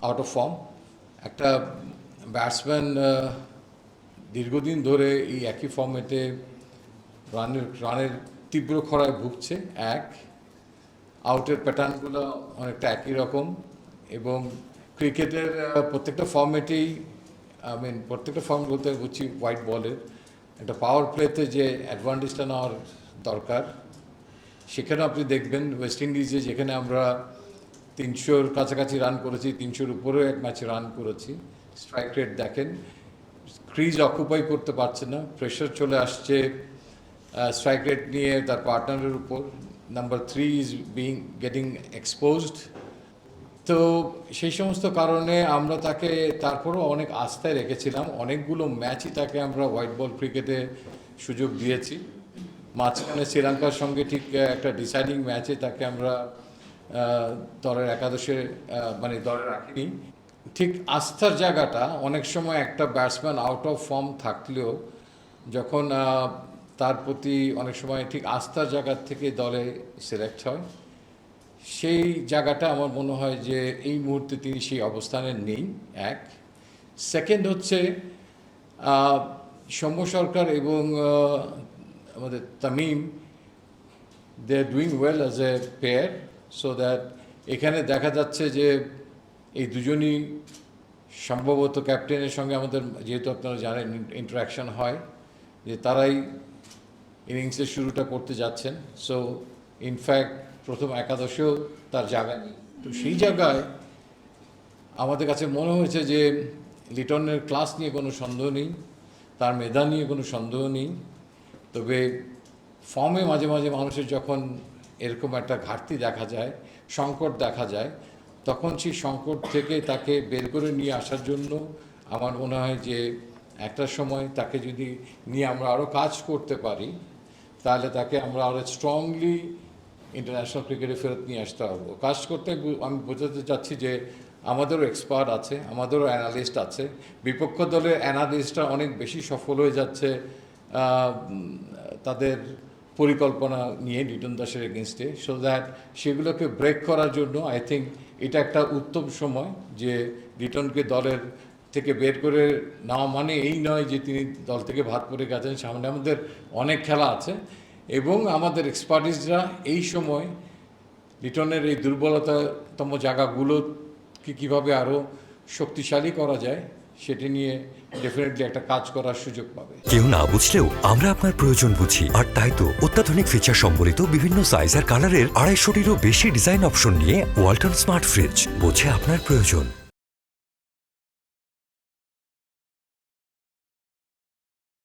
Out of form একটা batsman দীর্ঘদিন ধরে এই একই ফর্মেটে রানের রানের তীব্র খরায় ভুগছে, এক। আউটের প্যাটার্নগুলো অনেকটা একই রকম এবং ক্রিকেটের প্রত্যেকটা ফর্মেটেই আই মিন প্রত্যেকটা ফর্ম বলতে বুঝছি হোয়াইট বলের একটা পাওয়ার প্লেতে যে অ্যাডভান্টেজটা নেওয়ার দরকার সেখানে আপনি দেখবেন ওয়েস্ট ইন্ডিজে যেখানে আমরা তিনশোর কাছাকাছি রান করেছি, তিনশোর উপরেও এক ম্যাচে রান করেছি। স্ট্রাইক রেট দেখেন ক্রিজ অকুপাই করতে পারছে না প্রেশার চলে আসছে স্ট্রাইক রেট নিয়ে তার পার্টনারের উপর। Number three is being getting exposed তো সেই সমস্ত কারণে আমরা তাকে, তারপরও অনেক আস্থায় রেখেছিলাম। অনেকগুলো ম্যাচই তাকে আমরা হোয়াইট বল ক্রিকেটে সুযোগ দিয়েছি। মাঝখানে শ্রীলঙ্কার সঙ্গে ঠিক একটা ডিসাইডিং ম্যাচে তাকে আমরা দলের একাদশে মানে দলে রাখিনি। ঠিক আস্থার জায়গাটা অনেক সময় একটা ব্যাটসম্যান আউট অফ ফর্ম থাকলেও যখন তার প্রতি অনেক সময় ঠিক আস্থার জায়গার থেকে দলে সিলেক্ট হয়, সেই জায়গাটা আমার মনে হয় যে এই মুহূর্তে তিনি সেই অবস্থানে নেই, এক। সেকেন্ড হচ্ছে সৌম্য সরকার এবং আমাদের Tamim they are doing well as a pair so that এখানে দেখা যাচ্ছে যে এই দুজনই সম্ভবত ক্যাপ্টেনের সঙ্গে আমাদের যেহেতু আপনারা জানেন ইন্টারাকশন হয়, যে তারাই ইনিংসের শুরুটা করতে যাচ্ছেন। সো ইনফ্যাক্ট প্রথম একাদশেও তার জায়গা নেই। তো সেই জায়গায় আমাদের কাছে মনে হয়েছে যে লিটনের ক্লাস নিয়ে কোনো সন্দেহ নেই, তার মেধা নিয়ে কোনো সন্দেহ নেই। তবে ফর্মে মাঝে মাঝে মানুষের যখন এরকম একটা ঘাটতি দেখা যায়, সংকট দেখা যায়। তখন সেই সংকট থেকে তাকে বের করে নিয়ে আসার জন্য আমার মনে হয় যে একটা সময় তাকে যদি নিয়ে আমরা আরও কাজ করতে পারি, তাহলে তাকে আমরা আরও স্ট্রংলি ইন্টারন্যাশনাল ক্রিকেটে ফেরত নিয়ে আসতে পারব। কাজ করতে আমি বোঝাতে চাচ্ছি যে আমাদেরও এক্সপার্ট আছে, আমাদেরও অ্যানালিস্ট আছে। বিপক্ষ দলের অ্যানালিস্টরা অনেক বেশি সফল হয়ে যাচ্ছে তাদের পরিকল্পনা নিয়ে লিটন দাসের এগেনস্টে সো দ্যাট সেগুলোকে ব্রেক করার জন্য আই থিঙ্ক এটা একটা উত্তম সময় যে লিটনকে দলের থেকে বের করে নেওয়া মানে এই নয় যে তিনি দল থেকে ভাত পড়ে গেছেন। সামনে আমাদের অনেক খেলা আছে এবং আমাদের এক্সপার্টিসরা এই সময় লিটনের এই দুর্বলতাতম জায়গাগুলোকে কীভাবে আরও শক্তিশালী করা যায় সেটি নিয়ে ডেফিনেটলি একটা কাজ করার সুযোগ পাবে। কেউ না বুঝলেও আমরা আপনার প্রয়োজন বুঝি। আর তাই তো অত্যাধুনিক ফিচার সম্বলিত বিভিন্ন সাইজ আর কালারের আড়াইশোটিরও বেশি ডিজাইন অপশন নিয়ে ওয়ালটন স্মার্ট ফ্রিজ বোঝে আপনার প্রয়োজন।